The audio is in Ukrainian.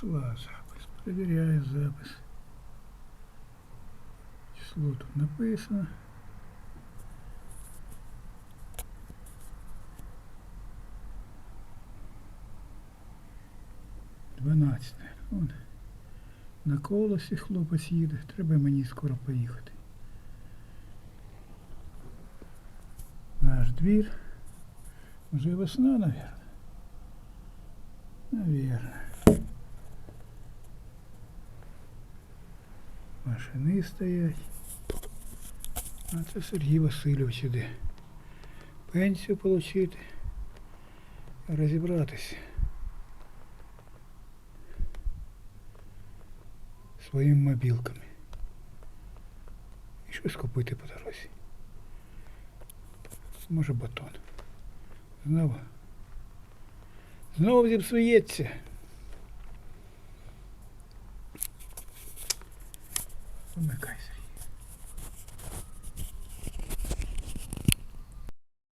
Пішла запис. Перевіряю запис. Число тут написано. Дванадцяте. На колесі хлопець їде. Треба мені скоро поїхати. Наш двір. Уже весна, наверное. Наверное. Машини стоять. А це Сергій Васильович іде. Пенсію отримати. Розібратися. Своїми мобілками. І щось купити по дорозі. Може батон. Знову. Знову зіпсується. Oh my God.